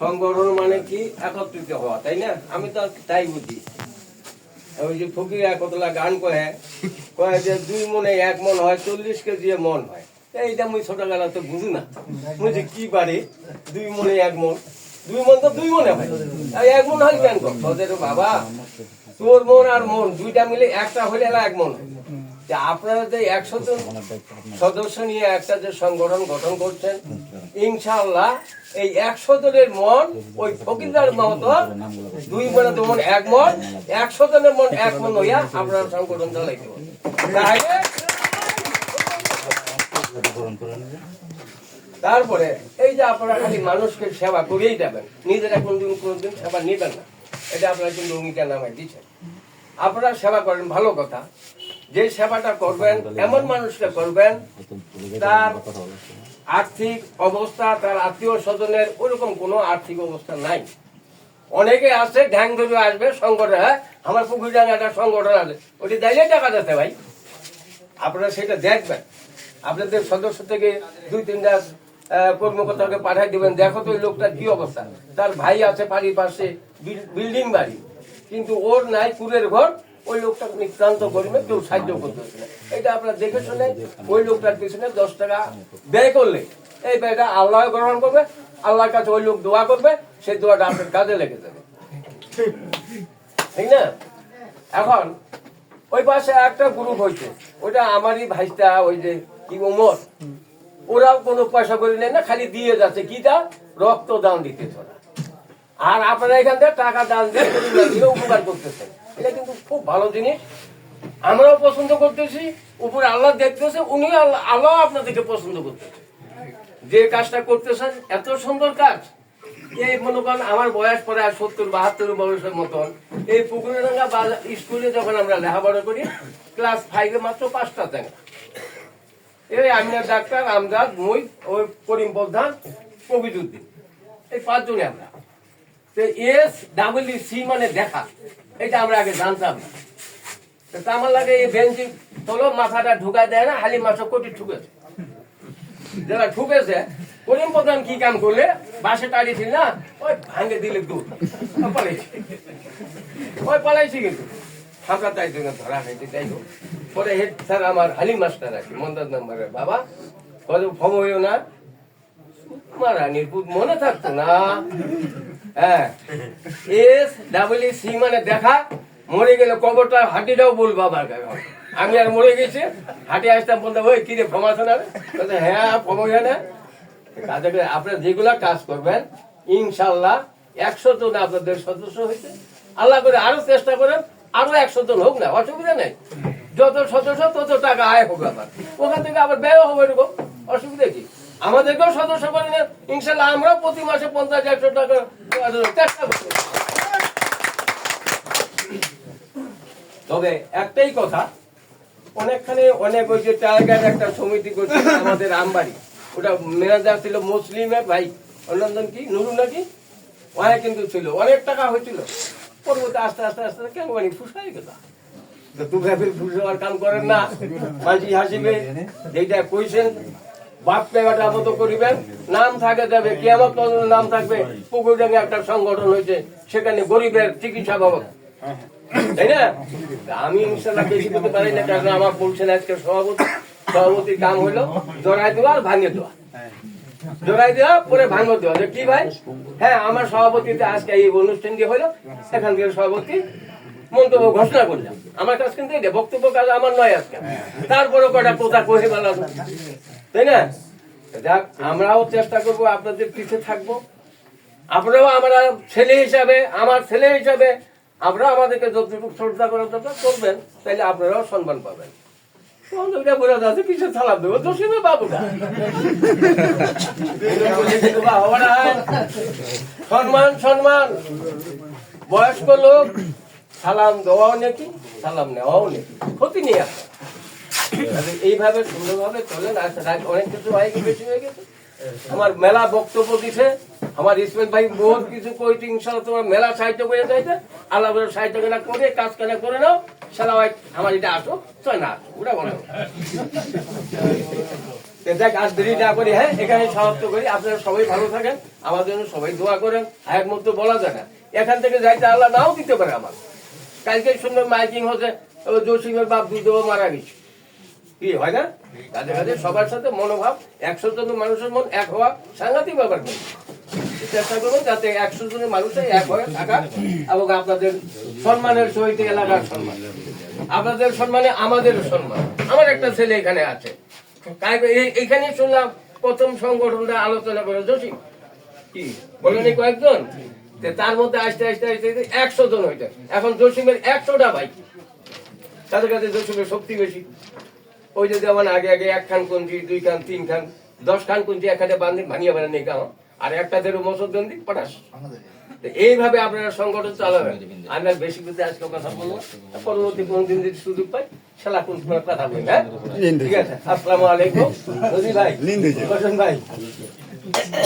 সংগঠন। মানে কি? একত্রিত হওয়া, তাই না? আমি তো তাই বুঝি। ওই যে ফকির একতলা গান কয়ে যে দুই মনে এক মন হয়, চল্লিশ কেজি মন হয়। এইটা মুই ছোটবেলাতে বুঝি না। বুঝি কি পারে? দুই মনে এক মন। দুই মন তো দুই মনে হয়। এক মন হয় কেন? বাবা তোর মন আর মন, দুইটা মিলে একটা হলে এক মন আপনারা যে একশো জন সদস্য নিয়ে একটা যে সংগঠন গঠন করছেন, ইনশাআল্লাহ এই একশো জনের মন ওই ফকিরদার মতো, দুই মনে তো মন এক মন একশো জনের মন এক মন হইয়া আপনারা সংগঠন চালাইতে। তারপরে এই যে আপনারা খালি মানুষকে সেবা করেই যাবেন নিজেরা কোনদিন কোনদিন সেবা নেবেন না এটা আপনারা কিন্তু অঙ্গীকার নামায় দিচ্ছেন আপনারা সেবা করেন, ভালো কথা। যে সেবাটা করবেন, এমন মানুষকে করবেন, তার আর্থিক অবস্থা, তার আত্মীয় স্বজনের ওরকম কোনো আর্থিক অবস্থা নাই। অনেকে আছে, ঢ্যাং ধরে আসবে সংগঠন হ্যাঁ আমার পুকুর একটা সংগঠন আছে, ওটি দাইলে টাকা দিতে ভাই। আপনারা সেটা দেখবেন। আপনাদের সদস্য থেকে দুই, তিনটা কর্মকর্তাকে পাঠাই দেবেন, দেখো তো ওই লোকটার কি অবস্থা। তার ভাই আছে বাড়ির পাশে বিল্ডিং বাড়ি। কিন্তু ওর নাই কুড়ের ঘর, ওই লোকটা নিক্রান্ত করবে কেউ সাহায্য করতেছে না। এটা আপনারা দেখে শুনে ওই লোকটার পিছনে দশ টাকা ব্যয় করলে। এই ব্যয়টা আল্লাহ গ্রহণ করবে, আল্লাহর কাছে ওই লোক দোয়া করবে, সেই দোয়াটা আপনার কাজে লেগে যাবে। ঠিক না? এখন, ওই পাশে একটা গ্রুপ হয়েছে ওটা আমারই ভাইটা, ওই যে কি ওরাও কোনো পয়সা করে নেয় না, খালি দিয়ে যাচ্ছে। কি দা রক্ত দান দিতে ওরা আর আপনারা এখান থেকে টাকা দান দিয়ে উপকার করতেছেন এটা কিন্তু খুব ভালো জিনিস। আমরাও পছন্দ করতেছি, উপরে আল্লাহ দেখতেছে উনি আল্লাহ আল্লাহ আপনাদেরকে পছন্দ করতেছে। যে কাজটা করতেছেন, এত সুন্দর কাজ। এই মনে করেন আমার বয়স পরে আর সত্তর বাহাত্তর বয়সের মতন। এই পুকুরডাঙ্গা স্কুলে যখন আমরা লেখাপড়া করি, ক্লাস ফাইভে মাত্র পাঁচটা ট্যাংরা এই আমিনা ডাক্তার আমদাদ মুই, ওই করিম প্রধান কবিরুদ্দিন এই পাঁচজনে আমরা। সি মানে দেখা। এটা আমরা আগে জানতাম। আমার লাগে এই বেঞ্চি তোলো, মাথাটা ঢুকায় দেয় না, হালি মাছ কোটি ঠুকেছে। যারা ঠুকেছে, করিম প্রধান কি কাম করলে? বাসে টাড়িয়েছিল না, ওই ভাঙে দিলে দূর পালাইছে। ওই পালাইছি কিন্তু। ফাঁকা তাই জন্য ধরা হয়েছে যাই হোক। পরে হেড স্যার, আমার হালিম মাস্টার আছে, মন্দার নাম্বারের বাবা। কত ফম হইও না মারা নির্বুত মনে থাকতো না। হ্যাঁ। এস ডাবল সি মানে দেখা, মরে গেলে কবরটা হাঁটিটাও বলব আমার আমি আর মরে গেছি, হাঁটি আসতাম বলতে, ওই কিরে ফম না হ্যাঁ ফম না কাজে আপনারা যেগুলা কাজ করবেন ইনশাল্লাহ একশো জন আপনাদের সদস্য হয়েছে। আল্লাহ করে আরও চেষ্টা করেন, আরও একশো জন হোক না, অসুবিধা নেই। যত সদস্য, তত টাকা আয় হোক আবার। ওখান থেকে আবার ব্যয় হবে এরকম। অসুবিধা কি? আমাদেরকেও সদস্য করে নেন। ইনশাল্লাহ আমরাও প্রতি মাসে পঞ্চাশ একশো টাকা চেষ্টা করব। তবে একটাই কথা অনেকখানে অনেক ওই যে টাইগার একটা সমিতি করছে আমাদের আমবাড়ি। ওটা ম্যানেজার ছিল মুসলিমের ভাই অন্যজন কি নুরু নাকি? ওখানে কিন্তু ছিল অনেক টাকা হয়েছিল। পরবর্তী আস্তে আস্তে আস্তে কেন মানে ফুসাই গেল। তো তুমি ফের ফুস হওয়ার কাম করেন না। মাঝি হাসিবে যেটা কইছেন বাপ পেগাটা মতো করিবেন, নাম থাকে যাবে কেমন নাম থাকবে, পুকুর ডাঙ্গে একটা সংগঠন হয়েছে, সেখানে গরিবের চিকিৎসা বাবদ তাই না? আমি ইনশাল্লাহ বেশি করতে পারি না কারণ আমার বলছেন আজকে সভাপতি। সভাপতির কাম হলো জড়াই দেওয়া আর ভাঙে দেওয়া। জড়াই দেওয়া, পরে ভাঙো দেওয়া। যে কি ভাই? হ্যাঁ আমার সভাপতিতে আজকে এই অনুষ্ঠানটি হলো এখান থেকে সভাপতি মন্তব্য ঘোষণা করলাম। আমার কাছে কিন্তু বক্তব্য কাজ আমার নয় আজকে। তারপরে কটা কথা কহে বলা তাই না? যাক, আমরাও চেষ্টা করব, আপনাদের পিছে থাকব। আপনারাও আমরা ছেলে হিসাবে, আমার ছেলে হিসাবে আমরা আমাদেরকে যতটুকু শ্রদ্ধা করার দরকার করবেন তাহলে আপনারাও সম্মান পাবেন। সহযোগিতা বোঝা যাচ্ছে পিছে সালাম জসিমে বাবুটা সম্মান সম্মান। বয়স্ক লোক, সালাম দেওয়াও নাকি, সালাম নেওয়াও নাকি। ক্ষতি নেই আপনার। এইভাবে সুন্দরভাবে চলেন আচ্ছা অনেক কিছু গেছে বেশি হয়ে গেছে? আমার মেলা বক্তব্য দিছে, আমার ইসমাইল ভাই বহুত কিছু কইতে ইনশাল্লাহ তোমার মেলা সাহিত্য করে যাইতে, আল্লাহ সাহিত্য কেনা করে, কাজ কেনা করে নাও সালা ভাই, আমার এটা আসো চল না, ওটা বলো। দেখ, আজ দেরি না করি হ্যাঁ এখানে সমাপ্ত করি, আপনারা সবাই ভালো থাকেন, আমার জন্য সবাই দোয়া করেন এক মুহূর্ত বলা যায় না। এখান থেকে যাইতে আল্লাহ নাও দিতে পারে আমার। কালকে শুনলাম মাইকিং হচ্ছে জসিমের বাপ দেবো, মারা গেছে। কি, হয় না? কাজে কাজে সবার সাথে মনোভাব একশো জন মানুষের মন, এক হওয়া সাংঘাতিক ব্যাপার চেষ্টা করবেন যাতে একশো জনের মানুষের এক হয়ে থাকা এবং আপনাদের সম্মানের সহিত এলাকার সম্মান। আপনাদের সম্মানে আমাদের সম্মান। আমার একটা ছেলে এখানে আছে। এইখানে শুনলাম প্রথম সংগঠনটা আলোচনা করে জসিম কি? বলেন কয়েকজন? তার মধ্যে আসতে আসতে আসতে একশো জন হইতে এখন জসিমের একশোটা বাইক তাদের কাছে জসিমের শক্তি বেশি। ওই যে যেমন আগে আগে এক খান কুঞ্জি দুই খান তিন খান দশ খান কুঞ্জি একখানে বান্ধি ভাঙিয়ে বেড়ান নেই কাম আর একটা দেড় মসর দেন দিক পটাশ। তো এইভাবে আপনারা সংগঠন চালাবেন। আমি আর বেশি বুঝতে আজকে কথা বলব। পরবর্তী কোন দিন যদি সুযোগ পাই সেলা কোন সময় কথা বলি হ্যাঁ? ঠিক আছে আসসালামু আলাইকুম। ভাই। ভাই।